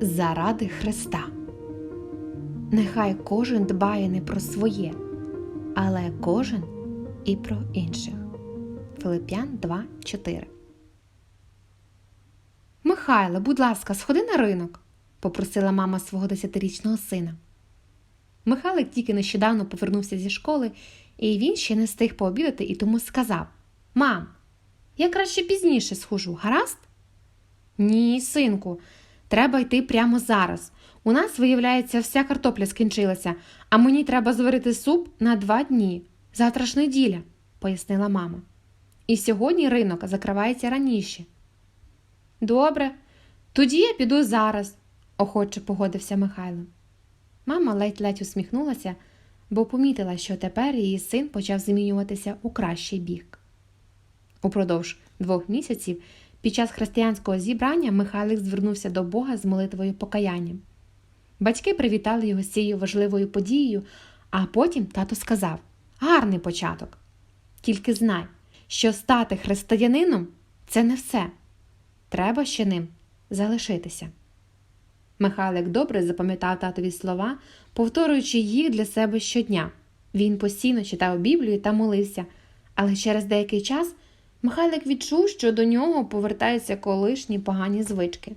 заради Христа. Нехай кожен дбає не про своє, але кожен і про інших. Филип'ян 2.4 Михайло, будь ласка, сходи на ринок, попросила мама свого десятирічного сина. Михайлик тільки нещодавно повернувся зі школи, і він ще не встиг пообідати і тому сказав: Мам, я краще пізніше схожу, гаразд? Ні, синку, треба йти прямо зараз. У нас, виявляється, вся картопля скінчилася, а мені треба зварити суп на два дні. Завтра ж неділя, пояснила мама. І сьогодні ринок закривається раніше. Добре, тоді я піду зараз, охоче погодився Михайло. Мама ледь-ледь усміхнулася, бо помітила, що тепер її син почав змінюватися у кращий бік. Упродовж двох місяців під час християнського зібрання Михайлик звернувся до Бога з молитвою покаяння. Батьки привітали його з цією важливою подією, а потім тато сказав: Гарний початок. Тільки знай, що стати християнином це не все. Треба ще ним залишитися. Михайлик добре запам'ятав татові слова, повторюючи їх для себе щодня. Він постійно читав Біблію та молився, але через деякий час Михайлик відчув, що до нього повертаються колишні погані звички.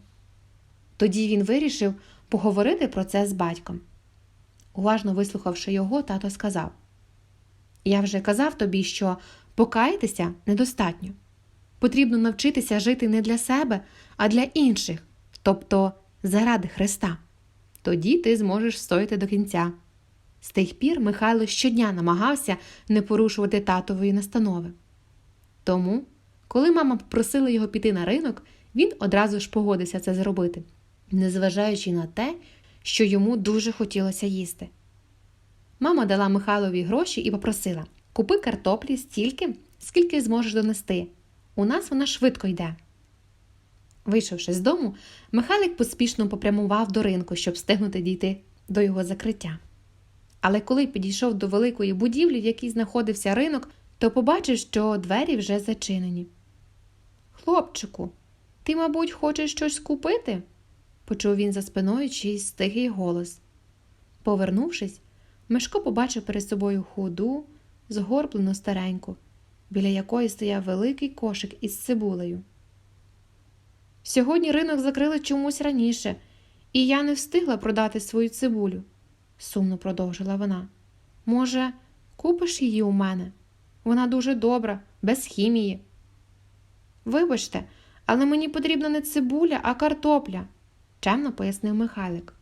Тоді він вирішив поговорити про це з батьком. Уважно вислухавши його, тато сказав: Я вже казав тобі, що покаятися недостатньо. Потрібно навчитися жити не для себе, а для інших, тобто заради Христа. Тоді ти зможеш стояти до кінця. З тих пір Михайло щодня намагався не порушувати татової настанови. Тому, коли мама попросила його піти на ринок, він одразу ж погодився це зробити, незважаючи на те, що йому дуже хотілося їсти. Мама дала Михайлові гроші і попросила купи картоплі стільки, скільки зможеш донести. У нас вона швидко йде. Вийшовши з дому, Михайлик поспішно попрямував до ринку, щоб встигнути дійти до його закриття. Але коли підійшов до великої будівлі, в якій знаходився ринок, то побачив, що двері вже зачинені. Хлопчику, ти, мабуть, хочеш щось купити? почув він за спиною чийсь тихий голос. Повернувшись, Мишко побачив перед собою худу, згорблену стареньку, біля якої стояв великий кошик із цибулею. Сьогодні ринок закрили чомусь раніше, і я не встигла продати свою цибулю, сумно продовжила вона. Може, купиш її у мене? Вона дуже добра, без хімії. Вибачте, але мені потрібна не цибуля, а картопля, чемно пояснив Михайлик.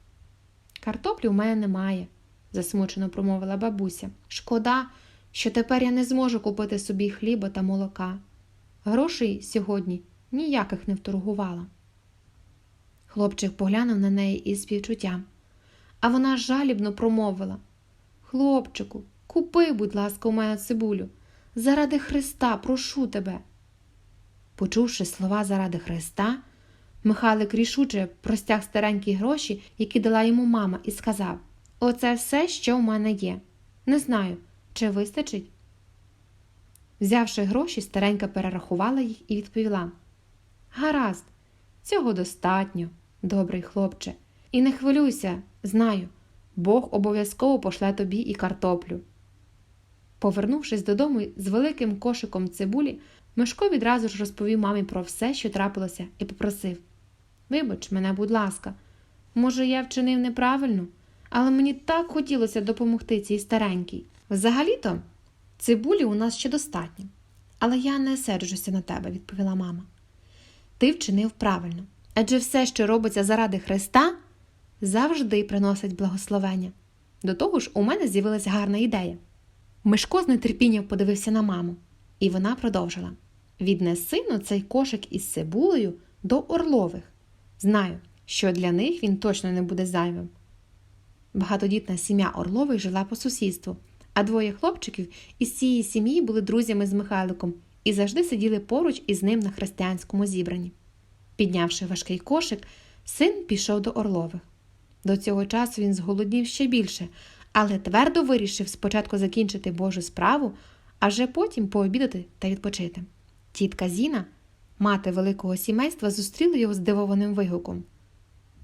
Картоплі у мене немає, засмучено промовила бабуся. Шкода, що тепер я не зможу купити собі хліба та молока. Грошей сьогодні ніяких не вторгувала. Хлопчик поглянув на неї із співчуттям, а вона жалібно промовила Хлопчику, купи, будь ласка, у мене цибулю. Заради Христа, прошу тебе. Почувши слова заради Христа, Михайлик рішуче простяг старенькі гроші, які дала йому мама, і сказав Оце все, що в мене є. Не знаю, чи вистачить. Взявши гроші, старенька перерахувала їх і відповіла Гаразд, цього достатньо, добрий хлопче, і не хвилюйся, знаю, Бог обов'язково пошле тобі і картоплю. Повернувшись додому з великим кошиком цибулі, Мишко відразу ж розповів мамі про все, що трапилося, і попросив Вибач мене, будь ласка, може, я вчинив неправильно, але мені так хотілося допомогти цій старенькій. Взагалі-то, цибулі у нас ще достатньо, але я не серджуся на тебе, відповіла мама. Ти вчинив правильно, адже все, що робиться заради Христа, завжди приносить благословення. До того ж, у мене з'явилася гарна ідея. Мишко з нетерпінням подивився на маму, і вона продовжила Віднеси на цей кошик із цибулею до Орлових. Знаю, що для них він точно не буде зайвим. Багатодітна сім'я Орлових жила по сусідству, а двоє хлопчиків із цієї сім'ї були друзями з Михайликом і завжди сиділи поруч із ним на християнському зібранні. Піднявши важкий кошик, син пішов до Орлових. До цього часу він зголоднів ще більше, але твердо вирішив спочатку закінчити Божу справу, а вже потім пообідати та відпочити. Тітка Зіна, мати великого сімейства, зустріла його здивованим вигуком.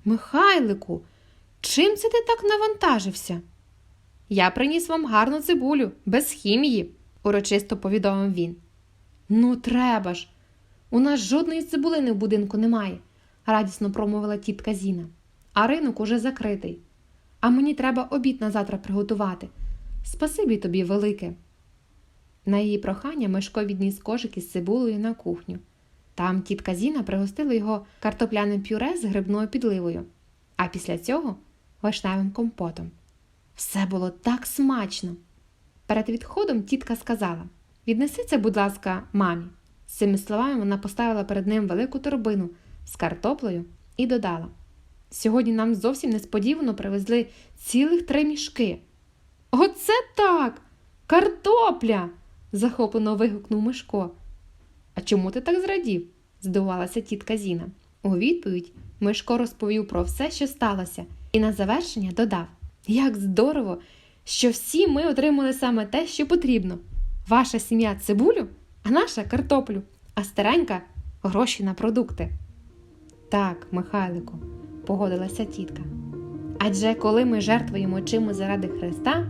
Михайлику, чим це ти так навантажився? Я приніс вам гарну цибулю, без хімії, урочисто повідомив він. Ну, треба ж. У нас жодної цибулини в будинку немає, радісно промовила тітка Зіна. А ринок уже закритий. А мені треба обід на завтра приготувати. Спасибі тобі велике. На її прохання Мишко відніс кошик із цибулею на кухню. Там тітка Зіна пригостила його картопляним пюре з грибною підливою, а після цього вишневим компотом. Все було так смачно. Перед відходом тітка сказала: Віднеси це, будь ласка, мамі. З цими словами вона поставила перед ним велику торбину з картоплею і додала: Сьогодні нам зовсім несподівано привезли цілих три мішки. Оце так! Картопля! захоплено вигукнув Мишко. А чому ти так зрадів? здивувалася тітка Зіна. У відповідь Мишко розповів про все, що сталося, і на завершення додав: Як здорово, що всі ми отримали саме те, що потрібно. Ваша сім'я цибулю, а наша картоплю, а старенька гроші на продукти. Так, Михайлику, погодилася тітка. Адже коли ми жертвуємо чимось заради Христа,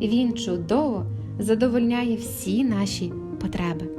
він чудово задовольняє всі наші потреби.